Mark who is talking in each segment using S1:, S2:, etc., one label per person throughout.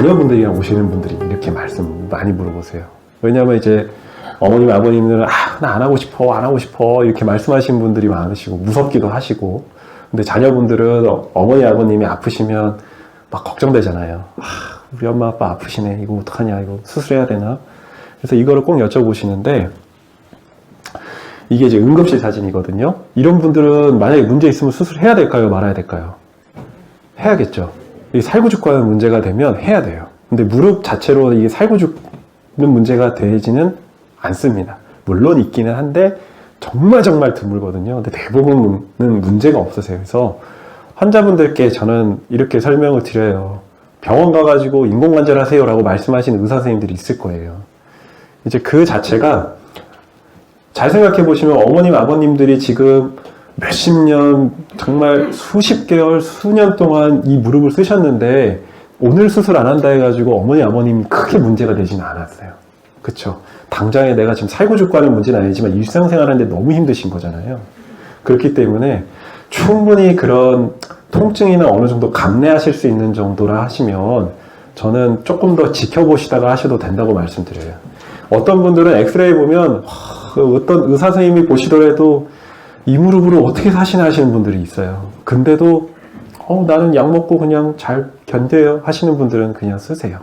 S1: 자녀분들이랑 오시는 분들이 이렇게 말씀 많이 물어보세요. 왜냐하면 이제 어머님, 아버님들은 아, 나 안 하고 싶어, 안 하고 싶어 이렇게 말씀하시는 분들이 많으시고 무섭기도 하시고 근데 자녀분들은 어- 어머니, 아버님이 아프시면 막 걱정되잖아요. 아, 우리 엄마, 아빠 아프시네. 이거 어떡하냐. 이거 수술해야 되나? 그래서 이거를 꼭 여쭤보시는데 이게 이제 응급실 사진이거든요. 이런 분들은 만약에 문제 있으면 수술해야 될까요? 말아야 될까요? 해야겠죠. 이 살구죽과는 문제가 되면 해야 돼요. 근데 무릎 자체로 이게 살구죽는 문제가 되지는 않습니다. 물론 있기는 한데 정말 정말 드물거든요. 근데 대부분은 문제가 없으세요. 그래서 환자분들께 저는 이렇게 설명을 드려요. 병원 가가지고 인공관절 하세요라고 말씀하시는 의사 선생님들이 있을 거예요. 이제 그 자체가 잘 생각해 보시면 어머님, 아버님들이 지금 몇십 년, 정말 수십 개월, 수년 동안 이 무릎을 쓰셨는데 오늘 수술 안 한다 해가지고 어머니, 아버님 크게 문제가 되지는 않았어요. 그쵸? 당장에 내가 지금 살고 죽고 하는 문제는 아니지만 일상생활 하는데 너무 힘드신 거잖아요. 그렇기 때문에 충분히 그런 통증이나 어느 정도 감내하실 수 있는 정도라 하시면 저는 조금 더 지켜보시다가 하셔도 된다고 말씀드려요. 어떤 분들은 엑스레이 보면 하, 어떤 의사 선생님이 보시더라도 이 무릎으로 어떻게 사시나 하시는 분들이 있어요. 근데도 어, 나는 약 먹고 그냥 잘 견뎌요 하시는 분들은 그냥 쓰세요.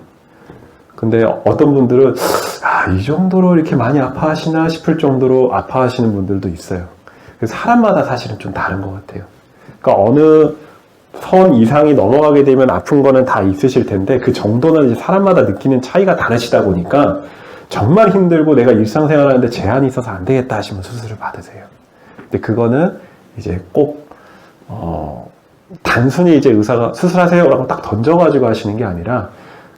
S1: 근데 어떤 분들은 아, 이 정도로 이렇게 많이 아파하시나 싶을 정도로 아파하시는 분들도 있어요. 그래서 사람마다 사실은 좀 다른 것 같아요. 그러니까 어느 선 이상이 넘어가게 되면 아픈 거는 다 있으실 텐데 그 정도는 이제 사람마다 느끼는 차이가 다르시다 보니까 정말 힘들고 내가 일상생활 하는데 제한이 있어서 안 되겠다 하시면 수술을 받으세요. 근데 그거는 이제 꼭 어, 단순히 이제 의사가 수술하세요라고 딱 던져가지고 하시는 게 아니라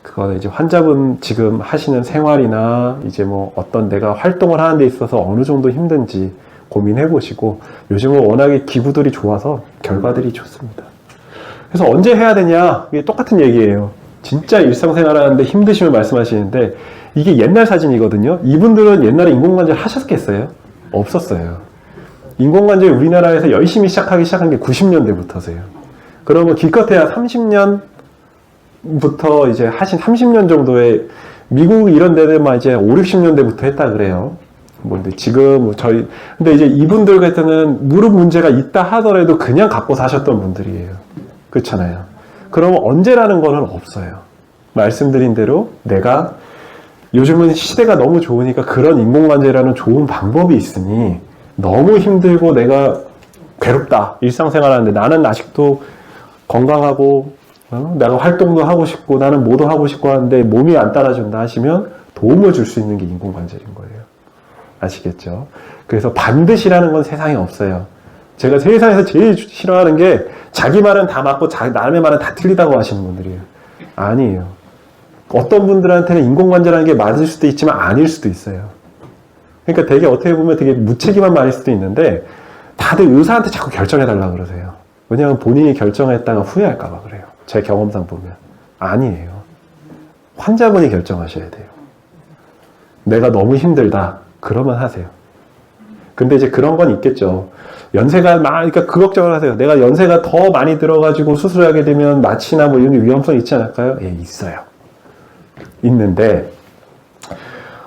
S1: 그거는 이제 환자분 지금 하시는 생활이나 이제 뭐 어떤 내가 활동을 하는 데 있어서 어느 정도 힘든지 고민해 보시고 요즘은 워낙에 기구들이 좋아서 결과들이 좋습니다. 그래서 언제 해야 되냐? 이게 똑같은 얘기예요. 진짜 일상생활 하는데 힘드시면 말씀하시는데 이게 옛날 사진이거든요. 이분들은 옛날에 인공관절 하셨겠어요? 없었어요. 인공관절 우리나라에서 열심히 시작하기 시작한 게 90년대부터세요. 그러면 기껏해야 30년부터 이제 하신 30년 정도의 미국 이런 데들만 이제 5, 60년대부터 했다 그래요. 뭐 근데 지금 뭐 저희 근데 이제 이분들 같은 무릎 문제가 있다 하더라도 그냥 갖고 사셨던 분들이에요. 그렇잖아요. 그러면 언제라는 거는 없어요. 말씀드린 대로 내가 요즘은 시대가 너무 좋으니까 그런 인공관절이라는 좋은 방법이 있으니 너무 힘들고 내가 괴롭다 일상생활 하는데 나는 아직도 건강하고 어? 내가 활동도 하고 싶고 나는 뭐도 하고 싶고 하는데 몸이 안 따라준다 하시면 도움을 줄 수 있는 게 인공 관절인 거예요. 아시겠죠? 그래서 반드시라는 건 세상에 없어요. 제가 세상에서 제일 싫어하는 게 자기 말은 다 맞고 자, 남의 말은 다 틀리다고 하시는 분들이에요. 아니에요. 어떤 분들한테는 인공관절하는 게 맞을 수도 있지만 아닐 수도 있어요. 그러니까 되게 어떻게 보면 되게 무책임한 말일 수도 있는데 다들 의사한테 자꾸 결정해달라 그러세요. 왜냐하면 본인이 결정했다가 후회할까봐 그래요. 제 경험상 보면. 아니에요. 환자분이 결정하셔야 돼요. 내가 너무 힘들다. 그러면 하세요. 근데 이제 그런 건 있겠죠. 연세가 많으니까 그러니까 그 걱정을 하세요. 내가 연세가 더 많이 들어가지고 수술하게 되면 마취나 뭐 이런 게 위험성 있지 않을까요? 예, 있어요. 있는데,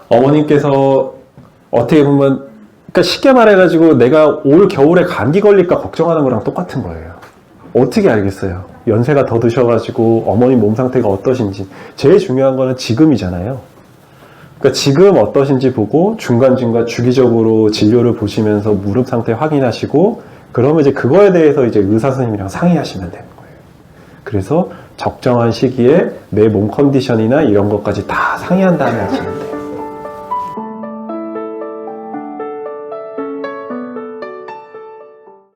S1: 어머님께서 어떻게 보면, 그러니까 쉽게 말해가지고 내가 올 겨울에 감기 걸릴까 걱정하는 거랑 똑같은 거예요. 어떻게 알겠어요? 연세가 더 드셔가지고 어머님 몸 상태가 어떠신지. 제일 중요한 거는 지금이잖아요. 그러니까 지금 어떠신지 보고 중간중간 주기적으로 진료를 보시면서 무릎 상태 확인하시고 그러면 이제 그거에 대해서 이제 의사 선생님이랑 상의하시면 되는 거예요. 그래서 적정한 시기에 내 몸 컨디션이나 이런 것까지 다 상의한 다음에 하시면 돼요.